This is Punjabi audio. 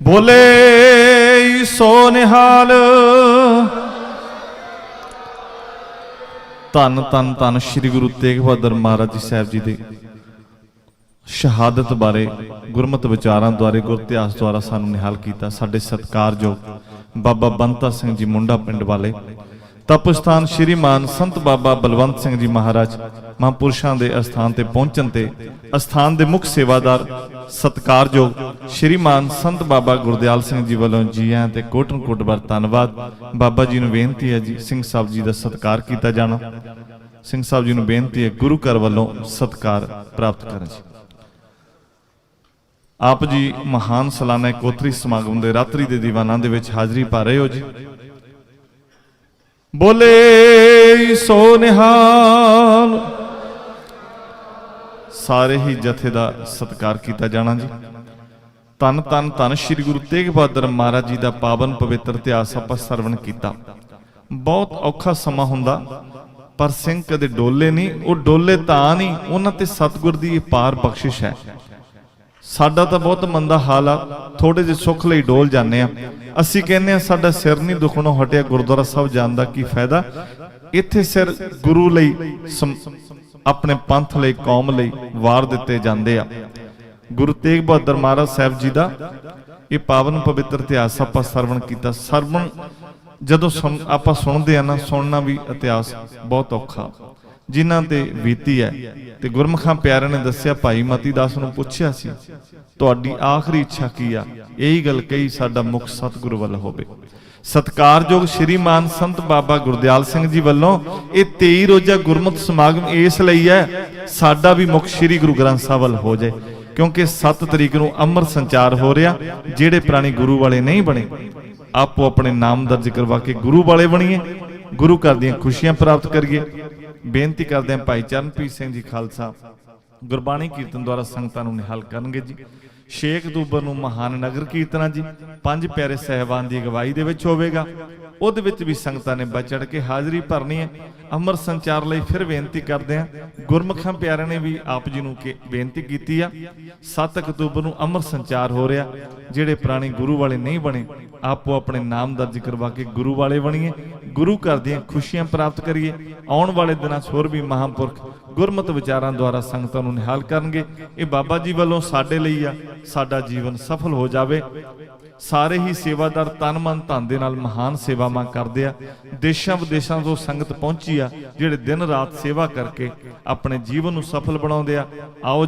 ਬੋਲੇ ਸੋ ਨਿਹਾਲ। ਧੰਨ ਧੰਨ ਧੰਨ ਸ੍ਰੀ ਗੁਰੂ ਤੇਗ ਬਹਾਦਰ ਮਹਾਰਾਜ ਜੀ ਸਾਹਿਬ ਜੀ ਦੇ ਸ਼ਹਾਦਤ ਬਾਰੇ, ਗੁਰਮਤਿ ਵਿਚਾਰਾਂ ਦੁਆਰੇ, ਗੁਰ ਇਤਿਹਾਸ ਦੁਆਰਾ ਸਾਨੂੰ ਨਿਹਾਲ ਕੀਤਾ। ਸਾਡੇ ਸਤਿਕਾਰਯੋਗ ਬਾਬਾ ਬੰਤਾ ਸਿੰਘ ਜੀ ਮੁੰਡਾ ਪਿੰਡ ਵਾਲੇ ਤਪਸਥਾਨ ਸ਼੍ਰੀਮਾਨ ਸੰਤ ਬਾਬਾ ਬਲਵੰਤ ਸਿੰਘ ਜੀ ਮਹਾਰਾਜ ਮਹਾਂਪੁਰਸ਼ਾਂ ਦੇ ਅਸਥਾਨ ਤੇ ਪਹੁੰਚਣ ਤੇ ਅਸਥਾਨ ਦੇ ਮੁੱਖ ਸੇਵਾਦਾਰ ਸਤਿਕਾਰਯੋਗ ਸ਼੍ਰੀਮਾਨ ਸੰਤ ਬਾਬਾ ਗੁਰਦਿਆਲ ਸਿੰਘ ਜੀ ਵੱਲੋਂ ਜੀ ਆਇਆਂ ਤੇ ਕੋਟਨ ਕੋਟ ਧੰਨਵਾਦ। ਬਾਬਾ ਜੀ ਨੂੰ ਬੇਨਤੀ ਹੈ ਜੀ, ਸਿੰਘ ਸਾਹਿਬ ਜੀ ਦਾ ਸਤਿਕਾਰ ਕੀਤਾ ਜਾਣਾ। ਸਿੰਘ ਸਾਹਿਬ ਜੀ ਨੂੰ ਬੇਨਤੀ ਹੈ, ਗੁਰੂ ਘਰ ਵੱਲੋਂ ਸਤਿਕਾਰ ਪ੍ਰਾਪਤ ਕਰਨ ਜੀ। ਆਪ ਜੀ ਮਹਾਨ ਸਾਲਾਨਾ ਕੋਤਰੀ ਸਮਾਗਮ ਦੇ ਰਾਤਰੀ ਦੇ ਦੀਵਾਨਾਂ ਦੇ ਵਿੱਚ ਹਾਜ਼ਰੀ ਪਾ ਰਹੇ ਹੋ ਜੀ। ਬੋਲੇ ਸੋ ਨਿਹਾਲ ਸਾਰੇ ਹੀ ਜਥੇ ਦਾ ਸਤਿਕਾਰ ਕੀਤਾ ਜਾਣਾ ਜੀ। ਤਨ ਤਨ ਤਨ ਸ੍ਰੀ ਗੁਰੂ ਤੇਗ ਬਹਾਦਰ ਮਹਾਰਾਜ ਜੀ ਦਾ ਪਾਵਨ ਪਵਿੱਤਰ ਇਤਿਹਾਸ ਆਪਾਂ ਸਰਵਣ ਕੀਤਾ। ਬਹੁਤ ਔਖਾ ਸਮਾਂ ਹੁੰਦਾ, ਪਰ ਸਿੰਘ ਕਦੇ ਡੋਲੇ ਨਹੀਂ, ਉਹ ਡੋਲੇ ਤਾਂ ਨਹੀਂ, ਉਹਨਾਂ ਤੇ ਸਤਿਗੁਰ ਦੀ ਇਹ ਪਾਰ ਬਖਸ਼ਿਸ਼ ਹੈ। ਸਾਡਾ ਤਾਂ ਬਹੁਤ ਮੰਦਾ ਹਾਲ ਆ ਥੋੜੇ ਜਿਹੇ ਸੁੱਖ ਲਈ ਡੋਲ ਜਾਂਦੇ ਆ। ਅਸੀਂ ਕਹਿੰਦੇ ਆ, ਸਾਡਾ ਸਿਰ ਨਹੀਂ ਦੁਖਣੋਂ ਹਟਿਆ, ਗੁਰਦੁਆਰਾ ਸਾਹਿਬ ਜਾਣ ਦਾ ਕੀ ਫਾਇਦਾ? ਇੱਥੇ ਸਿਰ ਗੁਰੂ ਲਈ ਆਪਣੇ ਪੰਥ ਲਈ, ਕੌਮ ਲਈ ਵਾਰ ਦਿੱਤੇ ਜਾਂਦੇ ਆ। ਗੁਰੂ ਤੇਗ ਬਹਾਦਰ ਮਹਾਰਾਜ ਸਾਹਿਬ ਜੀ ਦਾ ਇਹ ਪਾਵਨ ਪਵਿੱਤਰ ਇਤਿਹਾਸ ਆਪਾਂ ਸਰਵਣ ਕੀਤਾ। ਸਰਵਣ ਜਦੋਂ ਸੁਣ- ਆਪਾਂ ਸੁਣਦੇ ਆ ਨਾ, ਸੁਣਨਾ ਵੀ ਇਤਿਹਾਸ ਬਹੁਤ ਔਖਾ। ਜਿਨ੍ਹਾਂ ਤੇ ਬੀਤੀ ਹੈ। ਤੇ ਗੁਰਮਖਾਂ ਪਿਆਰਿਆਂ ਨੇ ਦੱਸਿਆ, ਭਾਈ ਮਤੀ ਦਾਸ ਨੂੰ ਪੁੱਛਿਆ ਸੀ, ਤੁਹਾਡੀ ਆਖਰੀ ਇੱਛਾ ਕੀ ਆ? ਇਹੀ ਗੱਲ ਕਹੀ, ਸਾਡਾ ਮੁਖ ਸਤਿਗੁਰੂ ਵੱਲ ਹੋਵੇ। ਸਤਕਾਰਯੋਗ ਸ਼੍ਰੀਮਾਨ ਸੰਤ ਬਾਬਾ ਗੁਰਦਿਆਲ ਸਿੰਘ ਜੀ ਵੱਲੋਂ ਇਹ 23 ਰੋਜ਼ਾ ਗੁਰਮਤਿ ਸਮਾਗਮ ਇਸ ਲਈ ਹੈ, ਸਾਡਾ ਵੀ ਮੁਖ ਸ਼੍ਰੀ ਗੁਰੂ ਗ੍ਰੰਥ ਸਾਹਿਬ ਵੱਲ ਹੋ ਜਾਏ। ਕਿਉਂਕਿ 7 ਤਰੀਕ ਨੂੰ ਅੰਮ੍ਰਿਤ ਸੰਚਾਰ ਹੋ ਰਿਹਾ, ਜਿਹੜੇ ਪ੍ਰਾਣੀ ਗੁਰੂ ਵਾਲੇ ਨਹੀਂ ਬਣੇ, ਆਪੋ ਆਪਣੇ ਨਾਮ ਦਰਜ ਕਰਵਾ ਕੇ ਗੁਰੂ ਵਾਲੇ ਬਣੀਏ, ਗੁਰੂ ਘਰ ਦੀਆਂ ਖੁਸ਼ੀਆਂ ਪ੍ਰਾਪਤ ਕਰੀਏ। ਬੇਨਤੀ ਕਰਦੇ ਹਾਂ ਭਾਈ ਚਰਨਪ੍ਰੀਤ ਸਿੰਘ ਜੀ ਖਾਲਸਾ। ਗੁਰਬਾਣੀ ਕੀਰਤਨ ਦੁਆਰਾ ਸੰਗਤਾਂ ਨੂੰ ਨਿਹਾਲ ਕਰਨਗੇ ਜੀ। 6 ਅਕਤੂਬਰ ਨੂੰ ਮਹਾਨ ਨਗਰ ਕੀਰਤਨਾਂ ਜੀ। ਪੰਜ ਪਿਆਰੇ ਸਹਿਬਾਨ ਦੀ ਅਗਵਾਈ ਦੇ ਵਿੱਚ ਹੋਵੇਗਾ। ਉਹਦੇ ਵਿੱਚ ਵੀ ਸੰਗਤਾਂ ਨੇ ਬਚੜ ਕੇ ਹਾਜ਼ਰੀ ਭਰਨੀ ਹੈ। ਅਮਰ ਸੰਚਾਰ ਲਈ ਫਿਰ ਬੇਨਤੀ ਕਰਦੇ ਹਾਂ। ਗੁਰਮੁਖਾਂ ਪਿਆਰਿਆਂ ਨੇ ਵੀ ਆਪ ਜੀ ਨੂੰ ਕਿ ਬੇਨਤੀ ਕੀਤੀ ਆ। 7 ਅਕਤੂਬਰ ਨੂੰ ਅਮਰ ਸੰਚਾਰ ਹੋ ਰਿਹਾ। ਜਿਹੜੇ ਪੁਰਾਣੇ ਗੁਰੂ ਵਾਲੇ ਨਹੀਂ ਬਣੇ, ਆਪੋ ਆਪਣੇ ਨਾਮ ਦਰਜ ਕਰਵਾ ਕੇ ਗੁਰੂ ਵਾਲੇ ਬਣੀਏ। ਗੁਰੂ ਘਰ ਦੀਆਂ ਖੁਸ਼ੀਆਂ ਪ੍ਰਾਪਤ ਕਰੀਏ। ਆਉਣ ਵਾਲੇ ਦਿਨਾਂ 'ਚ ਹੋਰ ਵੀ ਮਹਾਂਪੁਰਖ ਗੁਰਮਤ ਵਿਚਾਰਾਂ ਦੁਆਰਾ ਸੰਗਤਾਂ ਨੂੰ ਨਿਹਾਲ ਕਰਨਗੇ। ਇਹ ਬਾਬਾ ਜੀ ਵੱਲੋਂ ਸਾਡੇ ਲਈ ਆ, ਸਾਡਾ ਜੀਵਨ ਸਫਲ ਹੋ ਜਾਵੇ। ਸਾਰੇ ਹੀ ਸੇਵਾਦਾਰ ਤਨ ਮਨ ਧਨ ਦੇ ਨਾਲ ਮਹਾਨ ਸੇਵਾਵਾਂ ਕਰਦੇ ਆ। ਦੇਸ਼ਾਂ ਵਿਦੇਸ਼ਾਂ ਤੋਂ ਸੰਗਤ ਪਹੁੰਚੀ ਆ, ਜਿਹੜੇ ਦਿਨ ਰਾਤ ਸੇਵਾ ਕਰਕੇ ਆਪਣੇ ਜੀਵਨ ਨੂੰ ਸਫਲ ਬਣਾਉਂਦੇ ਆ। ਆਓ